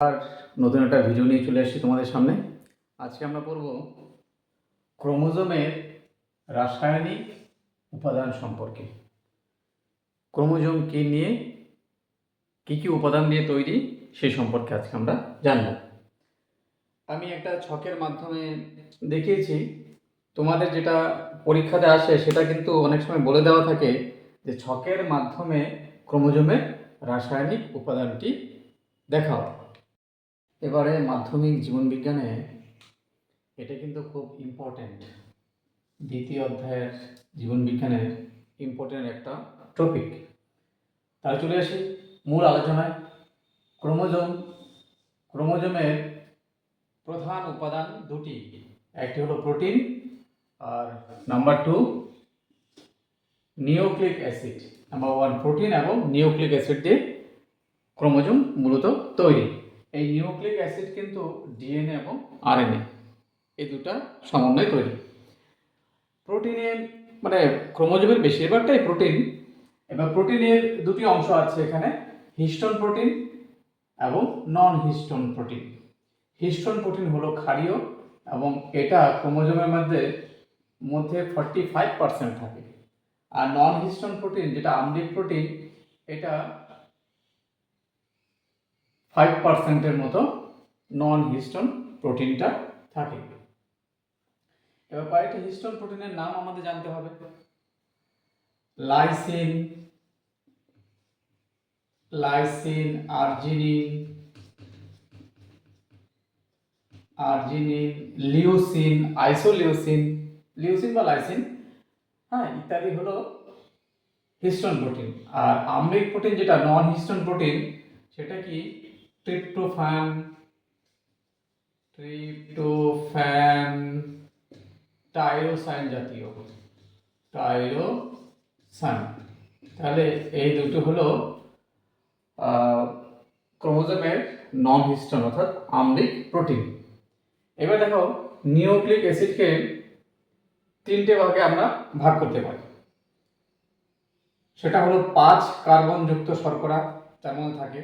আর নতুন একটা ভিডিও নিয়ে চলে এসেছি তোমাদের সামনে। আজকে আমরা পড়ব ক্রোমোজোমের রাসায়নিক উপাদান সম্পর্কে। ক্রোমোজোম কি নিয়ে, কি কি উপাদান দিয়ে তৈরি সেই সম্পর্কে আজকে আমরা জানব। আমি একটা ছকের মাধ্যমে দেখিয়েছি। তোমাদের যেটা পরীক্ষাতে আসে, সেটা কিন্তু অনেক সময় বলে দেওয়া থাকে যে ছকের মাধ্যমে ক্রোমোজোমের রাসায়নিক উপাদানটি দেখাও। এবারে মাধ্যমিক জীবনবিজ্ঞানে এটা কিন্তু খুব ইম্পর্ট্যান্ট দ্বিতীয় অধ্যায়ের জীবনবিজ্ঞানের ইম্পর্ট্যান্ট একটা টপিক তাহলে চলে আসি মূল আলোচনায়। ক্রোমোজোম, ক্রোমোজোমের প্রধান উপাদান দুটি। একটি হলো প্রোটিন, আর number two nucleic acid. Number one protein এবং নিউক্লিক অ্যাসিড দিয়ে ক্রোমোজোম মূলত তৈরি। এই নিউক্লিক অ্যাসিড কিন্তু ডিএনএ এবং আরএনএ। এই দুটা সমন্বয়ে তৈরি। প্রোটিনে মানে ক্রোমোজোমের বেশিরভাগটাই প্রোটিন এবার প্রোটিনের দুটি অংশ আছে এখানে হিস্টোন প্রোটিন এবং non histone protein. Histone protein হলো ক্ষারীয় এবং এটা ক্রোমোজোমের মধ্যে মধ্যে ফর্টি ফাইভ পার্সেন্ট থাকে। আর নন হিস্টোন প্রোটিন যেটা আম্লিক প্রোটিন এটা ফাইভ পার্সেন্টের মতো নন হিস্টন প্রোটিনটা থাকে। এবার কয়েকটি হিস্টন প্রোটিনের নাম আমাদের জানতে হবে। Lysine lysine arginine arginine leucine isoleucine leucine বা লাইসিন হ্যাঁ ইত্যাদি হলো হিস্টন প্রোটিন আর আম্লিক প্রোটিন যেটা নন হিস্টন প্রোটিন সেটা কি ট্রিপ্টোফ্যান ট্রিপ্টোফ্যান টাইরোসাইন জাতীয় টাইরোসাইন তাহলে এই দুটো হলো ক্রোমোজোমের নন হিস্টোন অর্থাৎ আম্লিক প্রোটিন। এবার দেখো, নিউক্লিক অ্যাসিডকে তিনটে ভাগে আমরা ভাগ করতে পারি। সেটা হলো পাঁচ কার্বনযুক্ত শর্করা, তার মধ্যে থাকে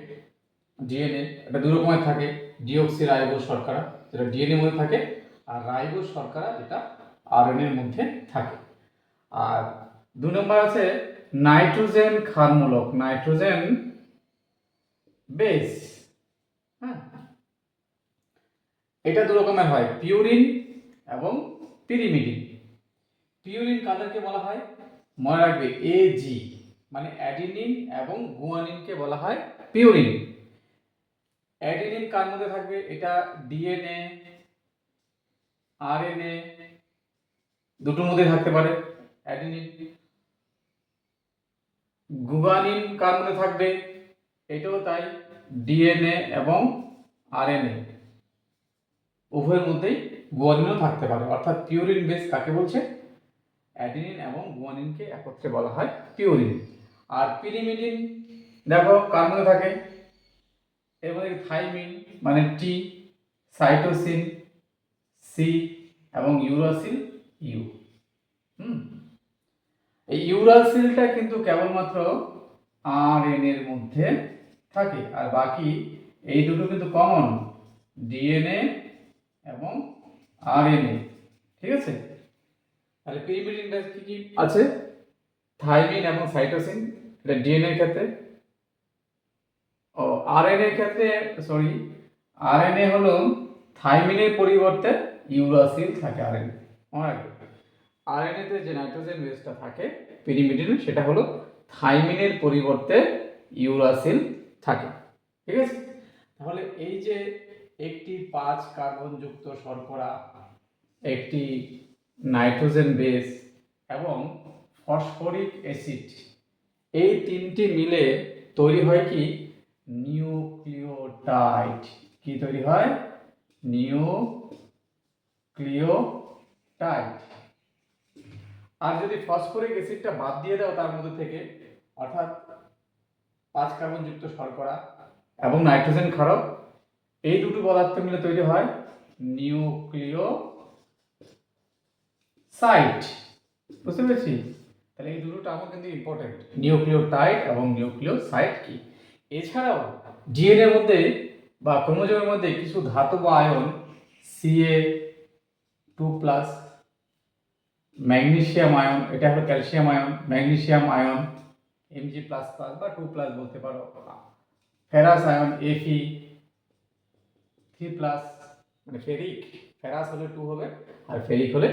ডিএনএ এটা দু রকমের থাকে ডিওক্সি রাইবোজ শর্করা, যেটা ডিএনএ মধ্যে থাকে, আর রাইবোজ শর্করা যেটা আরএনএর মধ্যে থাকে। আর দু নম্বর আছে নাইট্রোজেন ক্ষারমূলক, নাইট্রোজেন বেস। হ্যাঁ। এটা দু রকমের হয়, পিউরিন এবং পিরিমিডিন। পিউরিন কাদেরকে বলা হয়? মনে রাখবে এজি মানে অ্যাডিনিন এবং গুয়ানিনকে বলা হয় পিউরিন। অ্যাডিনিন কার মধ্যে থাকবে? এটা ডিএনএ, আরএনএ, দুটোর মধ্যে থাকতে পারে। অ্যাডিনিন। গুয়ানিন কার মধ্যে থাকবে? এটাও তাই, ডিএনএ এবং আরএনএ। উভয়ের মধ্যেই গুয়ানিনও থাকতে পারে, অর্থাৎ পিউরিন বেস কাকে বলছে? অ্যাডিনিন এবং গুয়ানিনকে একত্রে বলা হয় পিউরিন আর পিরিমিডিন, দেখো, কার মধ্যে থাকে? এর মধ্যে থাইমিন মানে টি সাইটোসিন সি এবং ইউরাসিল ইউ হুম? এই ইউরাসিলটা কিন্তু কেবলমাত্র আর এন এর মধ্যে থাকে আর বাকি এই দুটো কিন্তু কমন ডিএনএ এবং আরএনএ। ঠিক আছে? তাহলে পিরিমিডিন বেস কি কি? আছে। থাইমিন এবং সাইটোসিন এটা ডিএনএ এর ক্ষেত্রে। ও আরএনএ ক্ষেত্রে সরি আরএনএ হলো থাইমিনের পরিবর্তে ইউরাসিল থাকে আরএনএ মনে রাখবে আরএনএ তে যে নাইট্রোজেন বেসটা থাকে পিরিমিডিনে সেটা হলো থাইমিনের পরিবর্তে ইউরাসিল থাকে। ঠিক আছে? তাহলে এই যে একটি পাঁচ কার্বনযুক্ত শর্করা, একটি নাইট্রোজেন বেস এবং ফসফরিক অ্যাসিড এই তিনটি মিলে তৈরি হয় কি নিউক্লিওটাইড। কি তৈরি হয়? নিউক্লিওটাইড। আর যদি ফসফরিক অ্যাসিডটা বাদ দিয়ে দাও তার মধ্যে থেকে, অর্থাৎ পাঁচ কার্বনযুক্ত শর্করা এবং নাইট্রোজেন ক্ষারক, এই দুটো পদার্থ মিলে তৈরি হয় নিউক্লিও সাইট বুঝতে পেরেছি? তাহলে এই দুটো টার্মও কিন্তু ইম্পর্টেন্ট নিউক্লিওটাইড এবং নিউক্লিওসাইট কি? এছাড়াও ডিএনএর মধ্যে বা ক্রোমোজোমের মধ্যে কিছু ধাতব ion Ca two plus magnesium ion এটা হলো calcium ion magnesium ion Mg plus plus বা টু প্লাস বলতে পারো। Ferrous ion Fe three plus মানে ফেরিক ফেরাস হলে টু হবে আর ফেরিক হলে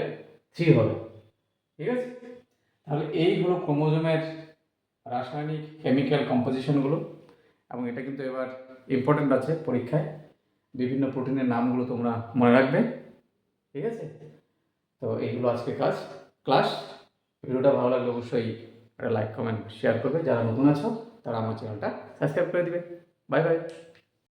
থ্রি হবে। ঠিক আছে? তাহলে এইগুলো ক্রোমোজোমের রাসায়নিক কেমিক্যাল কম্পোজিশনগুলো এবং এটা কিন্তু এবার ইম্পর্টেন্ট আছে পরীক্ষায়। বিভিন্ন প্রোটিনের নামগুলো তোমরা মনে রাখবে। ঠিক আছে? তো এইগুলো আজকে কাজ ক্লাস ভিডিওটা ভালো লাগলে অবশ্যই একটা লাইক কমেন্ট শেয়ার করবে। যারা নতুন আছো, তারা আমার চ্যানেলটা সাবস্ক্রাইব করে দিবে। Bye bye